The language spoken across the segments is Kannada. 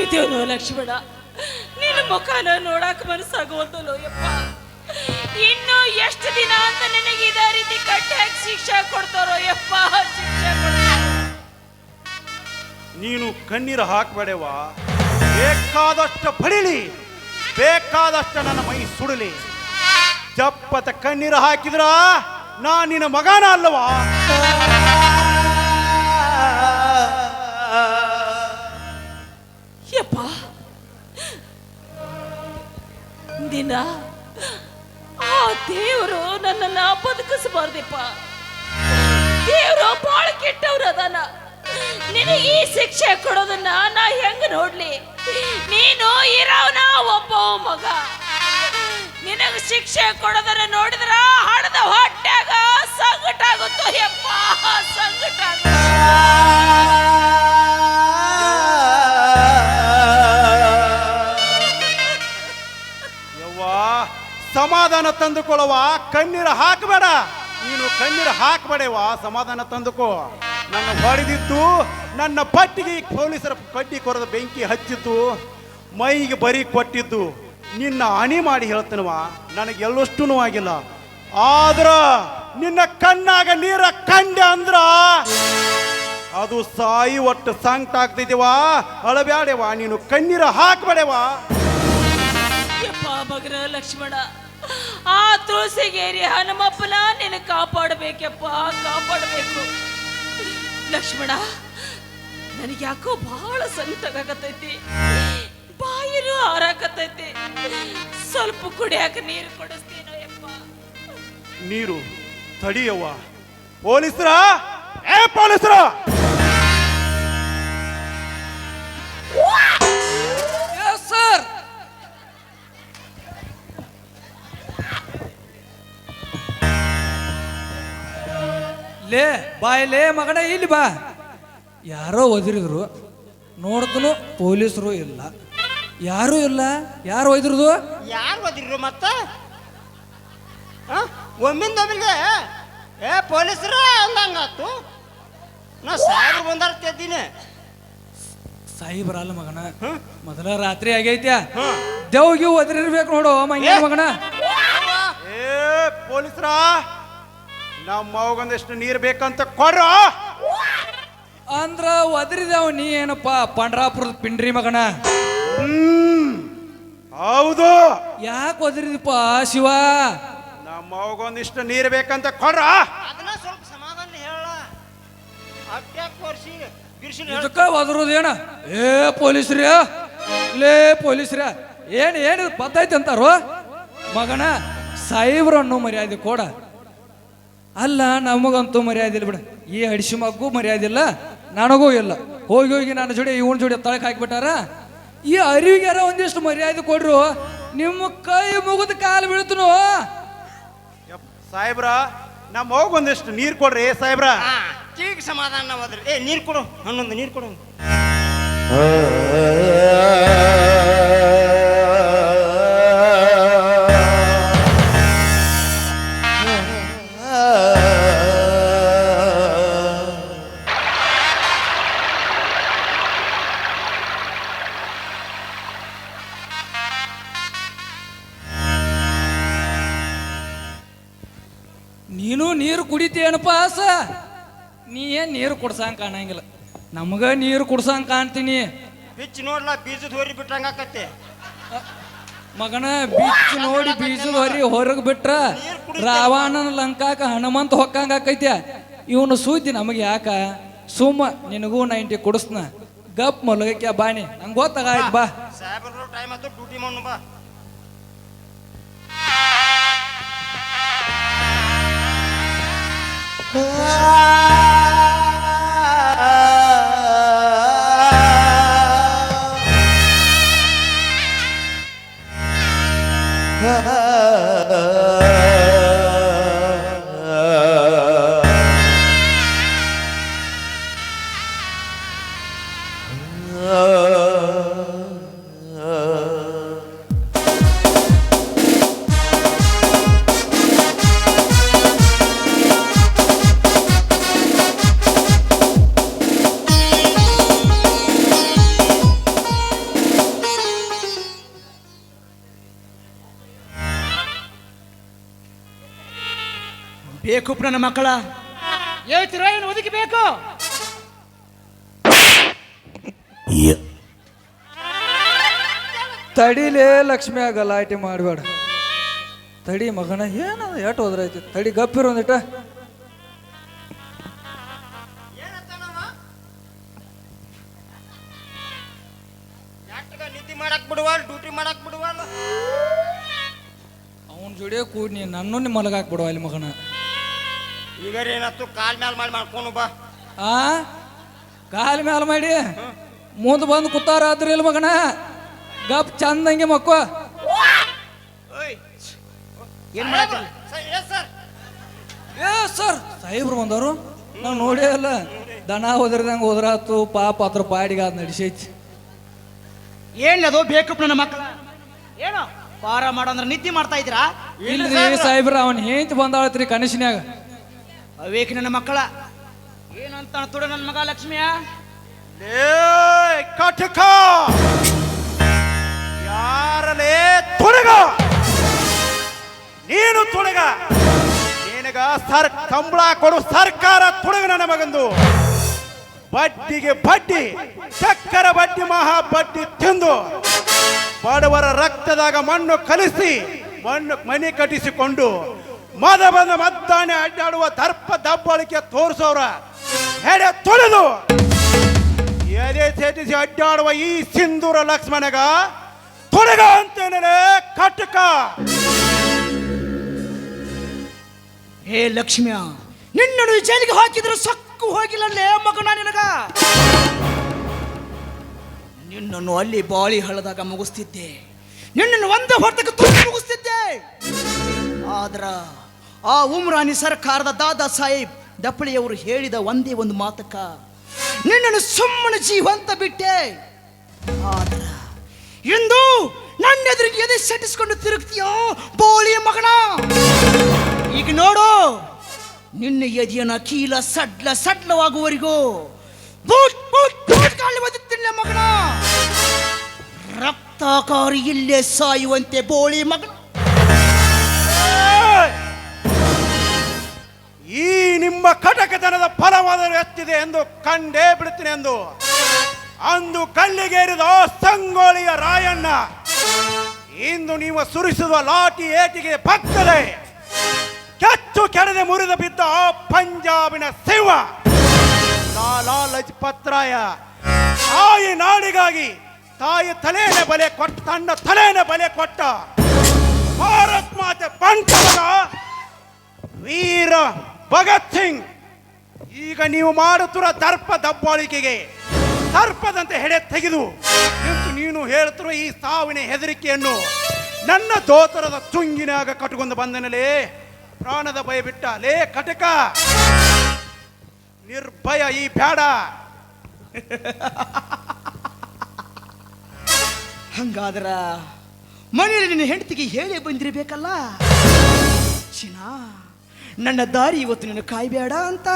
ಸಾಯ್ತೇವನೋ ಲಕ್ಷ್ಮಣ? ನಿನ್ನ ಮುಖನ ನೋಡಕ್ ಮನಸ್ಸಾಗುವಂತಲೋ ಯಪ್ಪ ಇನ್ನು ಎಷ್ಟು ದಿನ ಅಂತ ನಿನಗೆ ಇದೇ ರೀತಿ ಕಟ್ಟಾಗಿ ಶಿಕ್ಷೆ ಕೊಡ್ತಾರೋ ಯಪ್ಪ ಶಿಕ್ಷೆ ನೀನು ಕಣ್ಣೀರು ಹಾಕ್ಬೇಡವಾ ಬೇಕಾದಷ್ಟು ಬಡಿಲಿ ಬೇಕಾದಷ್ಟು ನನ್ನ ಮೈ ಸುಡಲಿ. ಜಪ್ಪತ ಕಣ್ಣೀರು ಹಾಕಿದ್ರ ನಾ ನಿನ್ನ ಮಗನ ಅಲ್ಲವಾ ದಿನ ಆ ದೇವರು ನನ್ನನ್ನ ಬದುಕಿಸಬಾರ್ದಪ್ಪ. ದೇವರು ಬಾಳ ಕೆಟ್ಟವ್ರು ಅದಾನ. ನಿನಗೆ ಈ ಶಿಕ್ಷೆ ಕೊಡೋದನ್ನ ನಾ ಹೆಂಗ ನೋಡ್ಲಿ? ನೀನು ಇರೋನ ಒಬ್ಬ ಮಗ. ನಿನಗ ಶಿಕ್ಷೆ ಕೊಡೋದನ್ನ ನೋಡಿದ್ರ ಹಣದ ಸಂಕಟ ಆಗುತ್ತೋ ಯಪ್ಪ ಸಂಕಟ ಸಮಾಧಾನ ತಂದುಕೊಳ್ಳುವ, ಕಣ್ಣೀರು ಹಾಕಬೇಡ. ನೀನು ಕಣ್ಣೀರು ಹಾಕಬೇಡವ ಸಮಾಧಾನ ತಂದುಕೋ. ನನ್ನ ಹೊಡೆದಿದ್ದು, ನನ್ನ ಪಟ್ಟಿಗೆ ಪೊಲೀಸರ ಕಡ್ಡಿ ಕೊರದ ಬೆಂಕಿ ಹಚ್ಚಿತ್ತು ಮೈಗೆ ಬರಿ ಕೊಟ್ಟಿದ್ದು. ನಿನ್ನ ಹಣಿ ಮಾಡಿ ಹೇಳ್ತೇನವ ನನಗೆ ಎಲ್ಲಷ್ಟು ಆಗಿಲ್ಲ. ಆದ್ರ, ನಿನ್ನ ಕಣ್ಣಾಗ ನೀರ ಕಂಡೆ ಅಂದ್ರ, ಅದು ಸಾಯಿ ಒಟ್ಟು ಸಂಕಟ ಆಗ್ತಿದ್ದೀವಾ ಅಳಬ್ಯಾಡೆವಾ ನೀನು ಕಣ್ಣೀರ ಹಾಕಬೇಡವಾ ಲಕ್ಷ್ಮಣ ಆ ತುಳಸಿಗೇರಿ ಹನುಮಪ್ಪನ ನಿನ್ನ ಕಾಪಾಡಬೇಕಪ್ಪ, ಕಾಪಾಡಬೇಕು. ಲಕ್ಷ್ಮಣ, ನನಗೆ ಯಾಕೋ ಬಹಳ ಸಂಕಟಾಗತೈತಿ ಬಾಯಿರು ಆರಾಕತೈತಿ. ಸ್ವಲ್ಪ ಕುಡಿಯಾಕ ನೀರು ಕೊಡಿಸ್ತೀನೋ ಯಪ್ಪ. ನೀರು ತಡಿಯವ್ವ. ಪೊಲೀಸ್ರ? ಏ ಪೊಲೀಸ್ರ! ಲೇ ಬಾಯ್ ಲೇ ಮಗನ ಇಲ್ಲಿ ಬಾ. ಯಾರೋ ಒದಿರಿದ್ರು ನೋಡಿದ್ನು ಪೊಲೀಸರು ಇಲ್ಲ. ಯಾರೂ ಇಲ್ಲ? ಯಾರು ಒಯ್ದ್ರದು ಯಾರು ಓದಿರ್ರು ಮತ್ತ? ಒಮ್ಮಿಂದ ಒಮ್ಮಿಗೆ ಏ ಪೊಲೀಸರ ಅಂದಂಗಾತು ನಾ ಸಾಹೇಬ್ರು ಬಂದಾರ ತೆದ್ದೀನಿ ಸಾಯಿಬರಲ್ಲ ಮಗನ? ಮೊದಲ ರಾತ್ರಿ ಆಗೈತ್ಯ? ದೇವ್ಗಿ ಒದ್ರಿರ್ಬೇಕು ನೋಡು ಮಂಗ್ಯ ಮಗನ. ಏ ಪೊಲೀಸ್ರ? ನಮ್ಮ ಮಗೊಂದಷ್ಟು ನೀರು ಬೇಕಂತ ಕೊಡ್ರ? ಅಂದ್ರ ಒದರಿದೇವ್ ನೀ ಏನಪ್ಪ ಪಂಡ್ರಾಪುರದ ಪಿಂಡ್ರಿ ಮಗನ? ಹ್ಮ್ ಹೌದು. ಯಾಕೆ ಒದ್ರಿದಪ್ಪ ಶಿವ? ನಮ್ಮ ಮಗೊಂದಿಷ್ಟು ನೀರು ಬೇಕಂತ ಕೊಡ್ರ? ಅದನ್ನ ಸ್ವಲ್ಪ ಸಮಾಧಾನ ಹೇಳ. ಅಟ್ಯಾಕ್ ಕೊರ್ಸಿ ಬಿರ್ಸಿನ ಇದಕ್ಕ ಒದರೋದೇನ? ಏ ಪೊಲೀಸ್ರಿ ಲೇ ಪೊಲೀಸ್ರ ಏನ್ ಏನು ಬತ್ತೈತೆ ಅಂತಾರೋ? ಮಗನ ಸಾಯಿಬ್ರನ್ನು ಮರ್ಯಾದೆ ಕೊಡ. ಅಲ್ಲ ನಮಗಂತೂ ಮರ್ಯಾದೆ ಇಲ್ಲ ಬಿಡ. ಈ ಹಡಿಸಿ ಮರ್ಯಾದಿಲ್ಲ ಮರ್ಯಾದೆ ಇಲ್ಲ ನನಗೂ ಇಲ್ಲ. ಹೋಗಿ ಹೋಗಿ ನನ್ನ ಜೋಡಿ ಇವನ್ ಜೋಡಿ ತಳಕ್ ಹಾಕಿಬಿಟ್ಟಾರ? ಈ ಅರಿವಿಗ್ಯಾರ ಒಂದಿಷ್ಟು ಮರ್ಯಾದೆ ಕೊಡ್ರು. ನಿಮ್ಮ ಕೈ ಮುಗಿದ ಕಾಲು ಬೀಳ್ತನು ಯಪ್ಪ, ಸಾಹೇಬ್ರ ನಮ್ಮ ಮಗೊಂದಿಷ್ಟು ನೀರು ಕೊಡ್ರಿ ಸಾಹೇಬ್ರ? ಹಾ ಈಗ ಸಮಾಧಾನ ಹೋದ್ರಿ ಏ ನೀರು ಕೊಡು ಹನ್ನೊಂದು ನೀರು ಕೊಡು. ನೀನು ನೀರು ಕುಡಿತೇನಪ್ಪ ಆಸ? ನೀ ಏನ್ ನೀರು ಕುಡ್ಸಂಗ್ ಕಾಣಂಗಿಲ್ಲ. ನಮಗ ನೀರು ಕುಡ್ಸಂಗ್ ಕಾಣ್ತೀನಿ. ಬಿಚ್ಚಿ ನೋಡ್ಲಾ ಬೀಜದ ಹೊರಿ ಬಿಟ್ಟಂಗ ಆಕತ್ತೆ ಮಗನ ಬಿಚ್ಚು ನೋಡಿ ಬೀಜದ ಹೊರಿ ಹೊರಗ್ ಬಿಟ್ರ ರಾವಣನ ಲಂಕಾಕ ಹನುಮಂತ ಹೊಕ್ಕಂಗ ಆಕೈತ್ಯ ಇವನು ಸೂತಿ ನಮಗೆ ಯಾಕ? ಸುಮ್ಮ ನಿನಗೂ ನೈಂಟಿ ಕುಡಿಸ್ನ. ಗಪ್ ಮಲಗಕ್ಕೆ ಬಾಣಿ. ನಂಗೆ ಗೊತ್ತಾಗಾಯ್ತು ಬಾ. ಸಾಹೇಬ್ರು ಟೈಮ್ ಆಯ್ತು ಡ್ಯೂಟಿ ಮಾಡು ಬಾ. ಬೇಕು ನನ್ನ ಮಕ್ಕಳ? ಹೇಳ್ತಿರೋ ಏನು ಒದಗಿ ಬೇಕು ತಡಿಲೇ ಲಕ್ಷ್ಮಿ ಗಲಾಟೆ ಮಾಡಬೇಡ. ತಡಿ ಮಗನ ಏನ ಎಟ್ ಹೋದ್ರೈತಿ ತಡಿ ಗಪ್ಪಿರು ಒಂದಿಟ. ಯಾಕೆ ನಿದ್ದೆ ಮಾಡಕ್ ಬಿಡುವಲ್ಲ ಡ್ಯೂಟಿ ಮಾಡಕ್ ಬಿಡುವಲ್ಲ ಅವನ ಜೋಡಿಯ ಕೂಡಿ ನೀ ನನ್ನನ್ನು ಮಲಗಾಕ್ ಬಿಡುವ ಅಲ್ಲಿ ಮಗನ. ಈಗ ಏನಾಯ್ತು? ಕಾಲ್ ಮ್ಯಾಲ ಮಾಡಿ ಮಾಡ್ಕೊಂಡು ಬಾ. ಆ? ಕಾಲ್ ಮ್ಯಾಲ ಮಾಡಿ? ಮುಂದೆ ಬಂದು ಕೂತಾರ ಆದ್ರಿ ಇಲ್ಲ ಮಗನ? ಗಪ್ ಚಂದಂಗೆ ಮಕ್ಕೋ. ಏನ್ ಮಾಡತ್ತಿ ಸರ್ ಎಸ್ ಸರ್. ಏ ಸರ್ ಸಾಹೇಬ್ರು ಬಂದವರು. ನಾವು ನೋಡೇ ಅಲ್ಲ ದನ ಹೋದ್ರದಂಗೆ ಹೋದ್ರಾತು ಪಾಪ ಅದ್ರ ಪಾಡಿಗೆ ಅದ್ ನಡಿಸೈತಿ. ಏನದು ಬೇಕು ನನ್ನ ಮಕ್ಕಳ. ಏನು? ಪಾರ ಮಾಡಂದ್ರ ನಿದ್ದೆ ಮಾಡ್ತಾ ಇದ್ದೀರಾ? ಇಲ್ರಿ ಸಾಹೇಬ್ರ ಅವನ್ ಹೇಂತಿ ಬಂದಾಳತ್ರಿ ಕನಸಿನ್ಯಾಗ. ಅವೇಕ್ ನನ್ನ ಮಕ್ಕಳ. ಏನಂತ ತುಡ ನನ್ನ ಮಗ ಲಕ್ಷ್ಮಿಯ? ಕಟಕ ಯಾರಲೇ ತುಣಗ ನೀನು ತುಣಗ ನಿನಗ ಸರ್ ಕಂಬಳ ಕೊಡು ಸರ್ಕಾರ ತುಣಗ ನನ್ನ ಮಗಂದು. ಬಡ್ಡಿಗೆ ಬಡ್ಡಿ, ಚಕ್ಕರ ಬಡ್ಡಿ, ಮಹಾ ಬಡ್ಡಿ ತಿಂದು, ಬಡವರ ರಕ್ತದಾಗ ಮಣ್ಣು ಕಲಿಸಿ, ಮಣ್ಣು ಮನೆ ಕಟ್ಟಿಸಿಕೊಂಡು ಮದ ಬಂದ ಮದ್ದಾನೆ ಅಡ್ಡಾಡುವ ದರ್ಪ ದಬ್ಬಳಿಕೆ ತೋರಿಸೋರ ಹೆಡೆ ತೊಳೆದು. ಎದೆ ಸೇಟಿಸಿ ಅಡ್ಡಾಡುವ ಈ ಸಿಂಧೂರ ಲಕ್ಷ್ಮಣಗ ತೊಡಗ ಅಂತೇನೆ ಕಟಕ. ಹೇ ಲಕ್ಷ್ಮಿಯ ನಿನ್ನನ್ನು ಜೈಲಿಗೆ ಹಾಕಿದ್ರು ಸಕ್ಕು ಹೋಗಿಲ್ಲಲ್ಲೇ ಮಗನ ನಿನಗ? ನಿನ್ನನ್ನು ಅಲ್ಲಿ ಬಾಳಿ ಹಳ್ಳದಾಗ ಮುಗಿಸ್ತಿದ್ದೆ. ನಿನ್ನನ್ನು ಒಂದೇ ಹೊರತಕ್ಕೆ ತುಂಬ ಮುಗಿಸ್ತಿದ್ದೆ. ಆದ್ರ ಆ ಉಮ್ರಾನಿ ಸರ್ಕಾರದ ದಾದಾ ಸಾಹೇಬ್ ದಪ್ಪಳಿಯವರು ಹೇಳಿದ ಒಂದೇ ಒಂದು ಮಾತಕ ನಿನ್ನನ್ನು ಸುಮ್ಮನೆ ಜೀವಂತ ಬಿಟ್ಟೆ. ಇಂದು ನನ್ನ ಎದುರಿಗೆ ಎದೆ ಸೆಟ್ಟಿಸ್ಕೊಂಡು ತಿರುಗ್ತೀಯೋ ಬೋಳಿಯ ಮಗನ? ಈಗ ನೋಡು, ನಿನ್ನ ಎದೆಯನ ಕೀಲ ಸಡ್ಲ ಸಡ್ಲವಾಗುವವರೆಗೂ ಬೂಟ್ ಬೂಟ್ ಮಗನ. ರಕ್ತಕಾರಿ ಇಲ್ಲೇ ಸಾಯುವಂತೆ ಬೋಳಿ ಮಗನ. ನಿಮ್ಮ ಕಟಕತನದ ಫಲವಾದರೂ ಎತ್ತಿದೆ ಎಂದು ಕಂಡೇ ಬಿಡುತ್ತೇನೆ ಎಂದು. ಅಂದು ಕಲ್ಲಿಗೇರಿದ ಸಂಗೋಳಿಯ ರಾಯಣ್ಣ, ಇಂದು ನೀವು ಸುರಿಸುವ ಲಾಟಿ ಏಟಿಗೆ ಪಕ್ಕದೆ ಕೆಚ್ಚು ಕೆಡದೆ ಮುರಿದು ಬಿದ್ದ ಆ ಪಂಜಾಬಿನ ಶಿವ ಲಾಲಾ ಲಜಪತ್ ರಾಯ ತಾಯಿ ನಾಡಿಗಾಗಿ ತಾಯಿ ತಲೆಯನ್ನ ಬಲೆ ಕೊಟ್ಟ, ತನ್ನ ತಲೆಯನ್ನ ಬಲೆ ಕೊಟ್ಟ ಭಾರತ್ ಮಾತೆ ಬಂಟವನ ವೀರ ಭಗತ್ ಸಿಂಗ್, ಈಗ ನೀವು ಮಾಡುತ್ತಿರುವ ದರ್ಪ ದಬ್ಬಾಳಿಕೆಗೆ ಸರ್ಪದಂತೆ ಹೆಡೆ ತೆಗೆದು ನೀನು ಹೇಳ್ತಿರೋ ಈ ಸಾವಿನ ಹೆದರಿಕೆಯನ್ನು ನನ್ನ ದೋತರದ ತುಂಗಿನಾಗ ಕಟ್ಟುಕೊಂಡು ಬಂದನಲೇ. ಪ್ರಾಣದ ಭಯ ಬಿಟ್ಟ. ಲೇ ಕಟಕ, ನಿರ್ಭಯ ಈ ಬ್ಯಾಡ. ಹಂಗಾದ್ರ ಮನೆಯಲ್ಲಿ ನಿನ್ನ ಹೆಂಡತಿಗೆ ಹೇಳಿ ಬಂದಿರಬೇಕಲ್ಲ? ಚಿನ್ನ ನನ್ನ ದಾರಿ ಇವತ್ತು ನೀನು ಕಾಯ್ಬೇಡ ಅಂತ.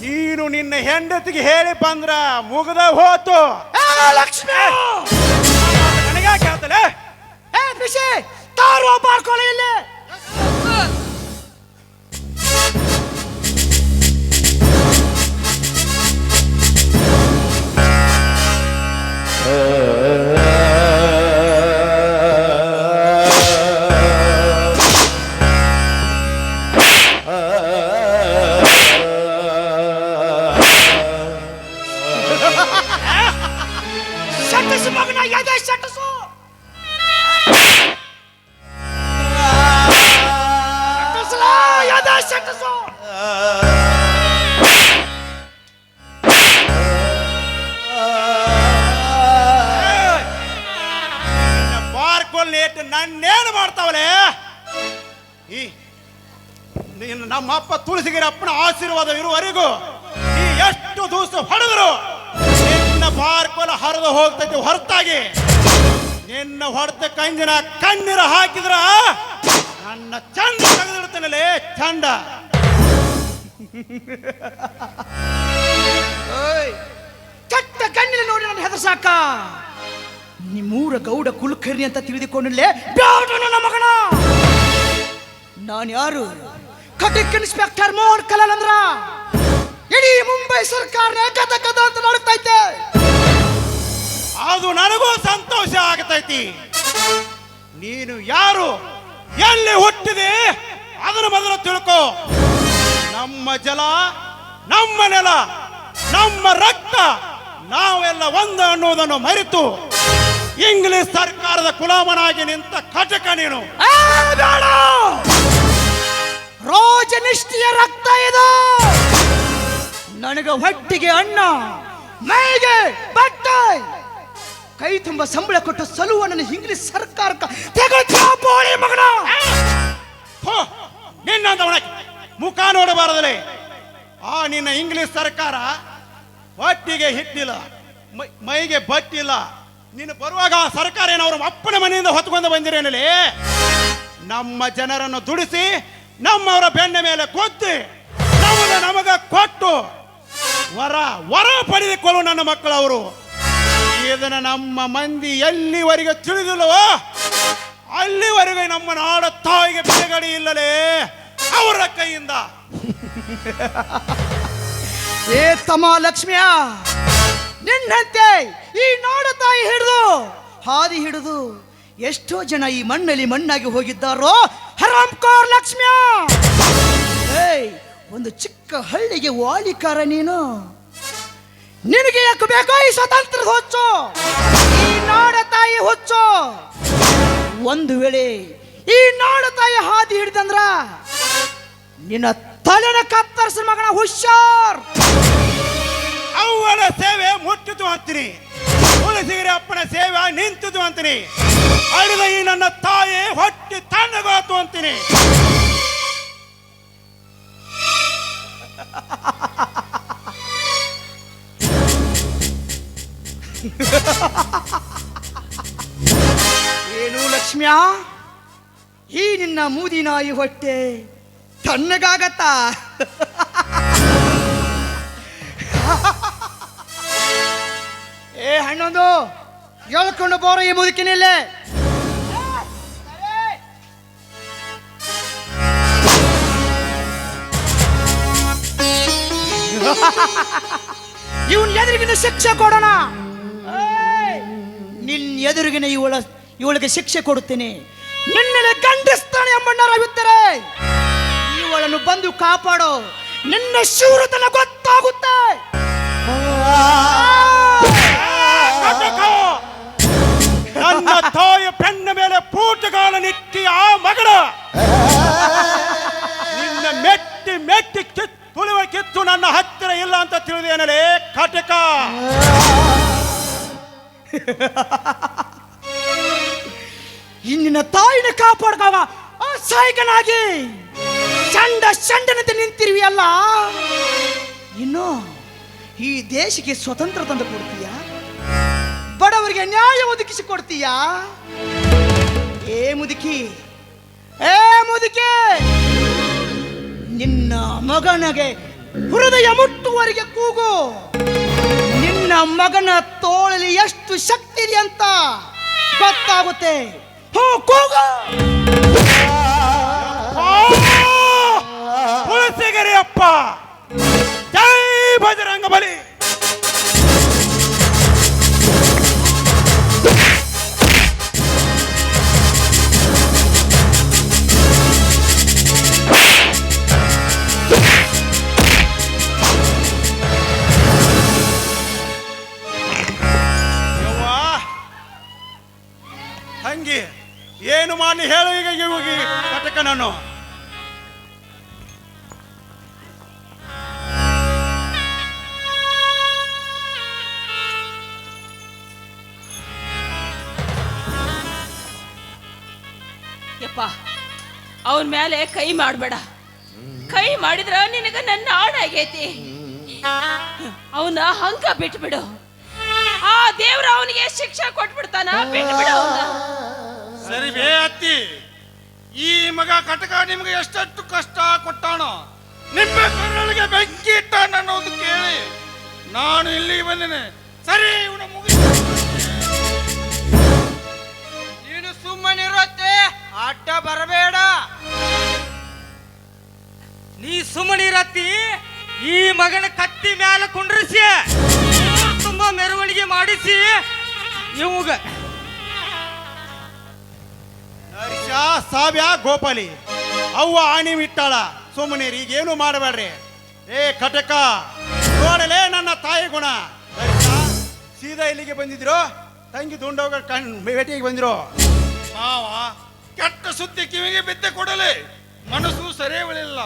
ನೀನು ನಿನ್ನ ಹೆಂಡತಿಗೆ ಹೇಳಿ ಬಂದ್ರ ಮುಗದ ಹೋತು. ಲಕ್ಷ್ಮಿ! ನನಗ್ಯಾಕೆ ಹೇಳ್ತಲೇ? ಏ ತಾರೋ ತಾರು ಬಾರ್ಕೊಳ ಇಲ್ಲಿ. ಮಗನ ಎದೆ ಸೆಟಸು ಎದೆ ಶಟ್ಟಿಸು ಬಾರ್ಕೊಲ್ ನೇಟ್ ನನ್ನೇನು ಮಾಡ್ತಾವಲೆ? ಈ ನಮ್ಮ ನಮ್ಮಪ್ಪ ತುಳಸಿಗಿರಪ್ಪನ ಆಶೀರ್ವಾದ ಇರುವವರೆಗೂ ಈ ಎಷ್ಟು ದಿವಸ ಹೊಡೆದ್ರು? ಬಾರ್ಕೊಲ ಹರಿದು ಹೋಗ್ತೈತಿ, ಹೊರತಾಗಿ. ನಿನ್ನ ಹೊಡೆದ ಕಂಜಿನ ಕಣ್ಣೀರ ಹಾಕಿದ್ರ ನನ್ನ ಚಂದ ತೆಗೆದಿಡ್ತೇನೆ ಚಂದ ಕೆಟ್ಟ ಕಣ್ಣಿನ ನೋಡಿ ನನ್ನ ಹೆದರ್ಸಾಕ ನಿಮ್ಮೂರ ಗೌಡ ಕುಲಕರ್ಣಿ ಅಂತ ತಿಳಿದುಕೊಂಡಲ್ಲೇ ನನ್ನ ಮಗನ. ನಾನು ಯಾರು? ಕಟಿಕ್ ಇನ್ಸ್ಪೆಕ್ಟರ್ ಮೋಹನ್ ಕಲಲ್ ಅಂದ್ರ. ಇಡೀ ಮುಂಬೈ ಸರ್ಕಾರ ಕದ ಕದ ಅಂತ ನಡುತ್ತೈತೆ ಅದು ನನಗೂ ಸಂತೋಷ ಆಗತೈತಿ. ನೀನು ಯಾರು? ಎಲ್ಲಿ ಹುಟ್ಟಿದೆ? ಅದರ ಮೊದಲು ತಿಳ್ಕೋ. ನಮ್ಮ ಜಲ, ನಮ್ಮ ನೆಲ, ನಮ್ಮ ರಕ್ತ, ನಾವೆಲ್ಲ ಒಂದು ಅನ್ನೋದನ್ನು ಮರೆತು ಇಂಗ್ಲಿಷ್ ಸರ್ಕಾರದ ಕುಲಾಮನಾಗಿ ನಿಂತ ಕಟಕ ನೀನು! ರೋಜನಿಷ್ಠಿಯ ರಕ್ತ ಇದು. ನನಗೆ ಹೊಟ್ಟಿಗೆ ಅಣ್ಣ, ಮೈಗೆ, ಬಟ್ಟೆ. ಕೈ ತುಂಬ ಸಂಬಳ ಕೊಟ್ಟು ಸಲುವ ನನ್ನ ಇಂಗ್ಲಿಷ್ ಸರ್ಕಾರಕ್ಕೆ ಮಗನ. ಮುಖ ನೋಡಬಾರದಲೇ. ಆ, ನಿನ್ನ ಇಂಗ್ಲಿಷ್ ಸರ್ಕಾರ ಬಟ್ಟಿಗೆ ಹಿಟ್ಟಿಲ್ಲ ಮೈಗೆ ಬಟ್ಟಿಲ್ಲ. ನೀನು ಬರುವಾಗ ಆ ಸರ್ಕಾರ ಏನೋ ಅವ್ರ ಅಪ್ಪನ ಮನೆಯಿಂದ ಹೊತ್ಕೊಂಡು ಬಂದಿರೇನಲ್ಲಿ ನಮ್ಮ ಜನರನ್ನು ದುಡಿಸಿ, ನಮ್ಮವರ ಬೆನ್ನ ಮೇಲೆ ಕೊತ್ತಿ ನಮಗ ಕೊಟ್ಟು, ವರ ವರ ಪಡೆದುಕೊಳ್ಳು ನನ್ನ ಮಕ್ಕಳವರು. ಇದನ್ನ ನಮ್ಮ ಮಂದಿ ಎಲ್ಲಿವರೆಗೆ ತಿಳಿದಿಲ್ಲವೋ ಅಲ್ಲಿವರೆಗೆ ನಮ್ಮ ನಾಡ ತಾಯಿಗೆ ಬಿಡುಗಡೆ ಇಲ್ಲಲೇ ಅವರ ಕೈಯಿಂದ. ಏ ತಮ್ಮ ಲಕ್ಷ್ಮಿಯ, ನಿನ್ನಂತೆ ಈ ನಾಡ ತಾಯಿ ಹಿಡಿದು ಹಾದಿ ಹಿಡಿದು ಎಷ್ಟೋ ಜನ ಈ ಮಣ್ಣಲ್ಲಿ ಮಣ್ಣಾಗಿ ಹೋಗಿದ್ದಾರೋ? ಹರಾಮ್ಕೋರ್ ಲಕ್ಷ್ಮಿಯ! ಏಯ್, ಒಂದು ಚಿಕ್ಕ ಹಳ್ಳಿಗೆ ವಾಲಿಕಾರ ನೀನು. ನಿನಗೆ ಯಾಕೆ ಬೇಕೋ ಈ ಸ್ವತಂತ್ರ ಹುಚ್ಚು? ಈ ನಾಡ ತಾಯಿ ಹುಚ್ಚು. ಒಂದು ವೇಳೆ ಈ ನಾಡ ತಾಯಿ ಹಾದಿ ಹಿಡಿದಂದ್ರ ನಿನ್ನ ತಲೆನ ಕತ್ತರಿಸ ಮಗನ ಹುಷಾರ್. ಅವಳ ಸೇವೆ ಮುಟ್ಟಿತು ಅಂತೀನಿ. ಹುಲಸಿಗಿರಿ ಅಪ್ಪನ ಸೇವೆ ನಿಂತಿತು ಅಂತೀನಿ. ಅಡಿದ ಈ ನನ್ನ ತಾಯಿ ಹೊಟ್ಟೆ ತಣ್ಣಗಾತು ಅಂತೀನಿ. ಏನು ಲಕ್ಷ್ಮ್ಯ? ಈ ನಿನ್ನ ಮೂದಿ ನಾಯಿ ಹೊಟ್ಟೆ ತಣ್ಣಗಾಗತ್ತಾ? ಏ ಹಣ್ಣೊಂದು ಹೇಳ್ಕೊಂಡು ಬೋರ ಈ ಮುದುಕಿನಲ್ಲೇ. ಇವನ್ ಎದುರಿಗಿನ ಶಿಕ್ಷೆ ಕೊಡೋಣ! ನಿನ್ ಎದುರಿಗಿನ ಇವಳ ಇವಳಿಗೆ ಶಿಕ್ಷೆ ಕೊಡುತ್ತೇನೆ. ನಿನ್ನೆಲೆ ಖಂಡಿಸ್ತಾನೆ ಎಂಬಣ್ಣರಾಗುತ್ತಾರೆ ಇವಳನ್ನು ಬಂದು ಕಾಪಾಡೋ ನಿನ್ನ ಶೂರತನ ಗೊತ್ತಾಗುತ್ತೆ! ನನ್ನ ತಾಯ ಬೆನ್ನ ಮೇಲೆ ಆ ಮಗಳ ನಿನ್ನ ಮೆಟ್ಟಿ ಮೆಟ್ಟಿ ಕಿತ್ ಕಿತ್ತು ನನ್ನ ಹತ್ತಿರ ಇಲ್ಲ ಅಂತ ತಿಳಿದೇನಲೇ, ಕಟಕ? ಇಂದಿನ ತಾಯಿನ ಕಾಪಾಡ್ಕಾಗ ಅಸಹಾಯಕನಾಗಿ ಚಂಡ ಚಂಡನಂತೆ ನಿಂತಿರುವಿಯಲ್ಲ. ಇನ್ನು ಈ ದೇಶಕ್ಕೆ ಸ್ವತಂತ್ರ ತಂದು ಕೊಡ್ತೀಯಾ? ಬಡವರಿಗೆ ನ್ಯಾಯ ಒದಗಿಸಿ ಕೊಡ್ತೀಯಾ ಏ ಮುದುಕಿ ಏ ಮುದುಕಿ, ನಿನ್ನ ಮಗನಿಗೆ ಹೃದಯ ಮುಟ್ಟುವರಿಗೆ ಕೂಗು. ನಿನ್ನ ಮಗನ ತೋಳಲಿ ಎಷ್ಟು ಶಕ್ತಿ ಇದೆ ಅಂತ ಗೊತ್ತಾಗುತ್ತೆ. ಹೋ ಕೂಗ. ತುಳಸಿಗೆರೆ ಅಪ್ಪ ಜೈ ಬಜರಂಗ ಬಲಿ ತಂಗಿ, ಏನು ಮಾಡಿ ಹೇಳು ಈಗ ಹೋಗಿ ಕಟಕ ನಾನು ಯಪ್ಪ, ಅವನ ಮೇಲೆ ಕೈ ಮಾಡಬೇಡ. ಕೈ ಮಾಡಿದ್ರ ನಿನಗ ನನ್ನ ಆಡಾಗೈತಿ ಅವನ ಹಂಕ ಬಿಟ್ಬಿಡು. ದೇವ್ರ ಅವನಿಗೆ ಶಿಕ್ಷೆ ಕೊಟ್ಬಿಡ್ತಾನ? ಬಿಟ್ಬಿಡು ಅವನ ಸರಿ ಬೇ ಅತ್ತಿ ಈ ಮಗ ಕಟಕ ನಿಮ್ಗೆ ಎಷ್ಟೆಷ್ಟು ಕಷ್ಟ ಕೊಟ್ಟಾನೋ ನಿಮ್ಮ ಕರುಳಿಗೆ ಬೆಂಕಿ ಇಟ್ಟಾನ ಅನ್ನೋದು ಕೇಳಿ ನಾನು ಇಲ್ಲಿ ಬಂದಿನಿ. ಸರಿ ಇವನು ಮುಗಿ ನೀನು ಸುಮ್ಮನಿರುತ್ತೆ ಅಡ್ಡ ಬರಬೇಡ. ನೀ ಸುಮ್ಮನಿರತ್ತಿ ಈ ಮಗನ ಕತ್ತಿ ಮ್ಯಾಲ ಕುಂಡ್ರಿಸಿ. ತುಂಬಾ ಮೆರವಣಿಗೆ ಮಾಡಿಸಿ. ಇವಾಗ. ನರಿಷ ಸಾವ್ಯ ಗೋಪಾಲಿ. ಅವ್ವ ಆಣಿ ಇಟ್ಟಾಳ ಸುಮ್ಮನೆ ಈಗೇನು ಮಾಡಬೇಡ್ರಿ. ಏ ಕಟಕ ನೋಡಲೇ ನನ್ನ ತಾಯಿ ಗುಣ. ನರಿಷ ಸೀದಾ ಇಲ್ಲಿಗೆ ಬಂದಿದ್ರು? ತಂಗಿ ದುಂಡೋಗ ಕಣ್ ಭೇಟಿಗೆ ಬಂದಿರು? ಮಾವ ಕೆಟ್ಟ ಸುದ್ದಿ ಕಿವಿಗೆ ಬಿದ್ದೆ ಕೊಡಲಿ. ಮನಸ್ಸು ಸರಿಯೇ ಉಳಿಲ್ಲ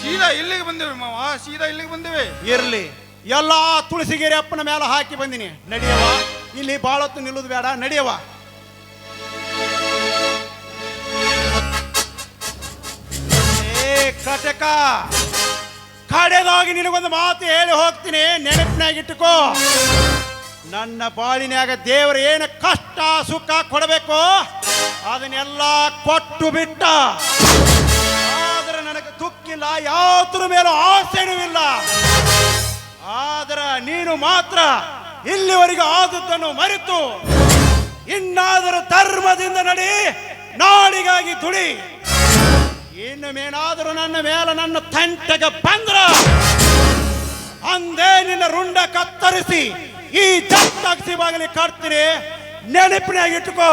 ಸೀದಾ ಇಲ್ಲಿಗೆ ಬಂದಿವೆ ಮಾವ ಸೀದಾ ಇಲ್ಲಿಗೆ ಬಂದಿವೆ. ಇರ್ಲಿ. ಎಲ್ಲ ತುಳಸಿಗೆರೆ ಅಪ್ಪನ ಮೇಲೆ ಹಾಕಿ ಬಂದಿನಿ. ನಡೆಯವ ಇಲ್ಲಿ ಬಾಳತ್ತು ನಿಲ್ಲುದು ಬೇಡ ನಡೆಯವ ಏ, ಕಟಕ, ಕಡೆದಾಗಿ ನಿನಗೊಂದು ಮಾತು ಹೇಳಿ ಹೋಗ್ತೀನಿ ನೆನಪಿನಾಗಿಟ್ಟುಕೋ ನನ್ನ ಬಾಳಿನಾಗ ದೇವರು ಏನು ಕಷ್ಟ, ಸುಖ ಕೊಡಬೇಕು, ಅದನ್ನೆಲ್ಲ ಕೊಟ್ಟು ಬಿಟ್ಟ. ಆದ್ರೆ ನನಗೆ ದುಃಖಿಲ್ಲ ಯಾವ್ದ್ರ ಮೇಲೂ ಆಸೆನೂ ಇಲ್ಲ. ಆದ್ರೆ ನೀನು ಮಾತ್ರ ಇಲ್ಲಿವರೆಗೆ ಆದದ್ದನ್ನು ಮರೆತು ಇನ್ನಾದರೂ ಧರ್ಮದಿಂದ ನಡಿ, ನಾಡಿಗಾಗಿ ತುಳಿ. ಇನ್ನು ಮೇನಾದರೂ ನನ್ನ ಮೇಲೆ ನನ್ನ ತಂಟೆಗೆ ಬಂದ್ರ, ಅಂದೇ ನಿನ್ನ ರುಂಡ ಕತ್ತರಿಸಿ ಈ ಜತ್ತಾಗ್ಸಿ ಬಾಗಿಲಿ ಕಟ್ತೀನಿ ನೆನಪಿನಾಗಿಟ್ಟುಕೋ